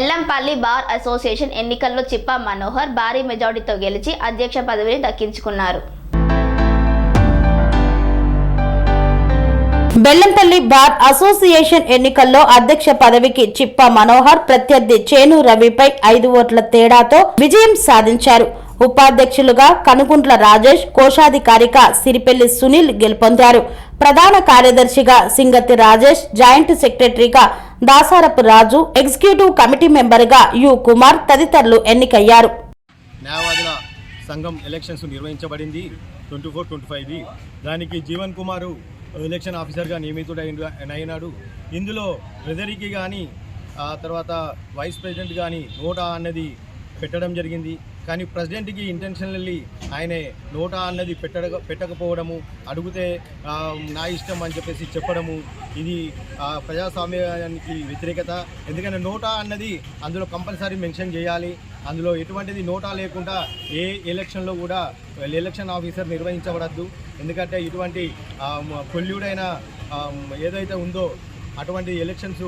Bellampalli bar association ఎన్నికల్లో చిప్ప మనోహర్ భారీ మెజార్టీతో గెలిచి అధ్యక్ష పదవిని దక్కించుకున్నారు. బెల్లంపల్లి బార్ అసోసియేషన్ ఎన్నికల్లో అధ్యక్ష పదవికి చిప్ప మనోహర్ ప్రత్యర్థి చేను రవిపై ఐదు ఓట్ల తేడాతో విజయం సాధించారు. ఉపాధ్యక్షులుగా కనుగుంట్ల రాజేష్ కోశాధికారిగా సిరిపెల్లి సునీల్ గెలుపొందారు. ప్రధాన కార్యదర్శిగా సింగతి రాజేష్ జాయింట్ సెక్రటరీగా దాసారపు రాజు ఎగ్జిక్యూటివ్ కమిటీ మెంబర్గా యు కుమార్ తదితరులు ఎన్నికయ్యారు. న్యాయవాదుల సంఘం ఎలక్షన్స్ నిర్వహించబడింది ట్వంటీ ఫోర్ ట్వంటీ ఫైవ్. దానికి జీవన్ కుమారు ఎలక్షన్ ఆఫీసర్గా అయినాడు ఇందులో ట్రెజరీకి కానీ ఆ తర్వాత వైస్ ప్రెసిడెంట్ కానీ నోటా అన్నది పెట్టడం జరిగింది. కానీ ప్రెసిడెంట్కి ఇంటెన్షనల్లీ ఆయన నోటా అన్నది పెట్టడ పెట్టకపోవడము అడిగితే నా ఇష్టం అని చెప్పేసి చెప్పడము ఇది ప్రజాస్వామ్యానికి వ్యతిరేకత. ఎందుకంటే నోటా అన్నది అందులో కంపల్సరీ మెన్షన్ చేయాలి. అందులో ఎటువంటిది నోటా లేకుండా ఏ ఎలక్షన్లో కూడా ఎలక్షన్ ఆఫీసర్ నిర్వహించబడద్దు. ఎందుకంటే ఇటువంటి కొల్లుడైన ఏదైతే ఉందో అటువంటి ఎలక్షన్స్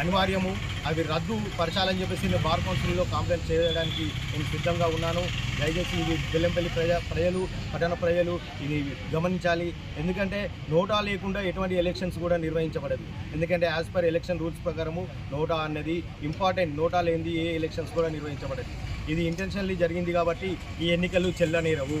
అనివార్యము. అవి రద్దు పరచాలని చెప్పేసి నేను బార్ కౌన్సిల్లో కాంప్లైంట్ చేయడానికి నేను సిద్ధంగా ఉన్నాను. దయచేసి ఇది బెల్లంపల్లి ప్రజా ప్రజలు పట్టణ ప్రజలు ఇది గమనించాలి. ఎందుకంటే నోటా లేకుండా ఎటువంటి ఎలక్షన్స్ కూడా నిర్వహించబడదు. ఎందుకంటే యాజ్ పర్ ఎలక్షన్ రూల్స్ ప్రకారము నోటా అన్నది ఇంపార్టెంట్ నోటా లేనిది ఏ ఎలక్షన్స్ కూడా నిర్వహించబడదు. ఇది ఇంటెన్షన్లీ జరిగింది కాబట్టి ఈ ఎన్నికలు చెల్లనేరవు.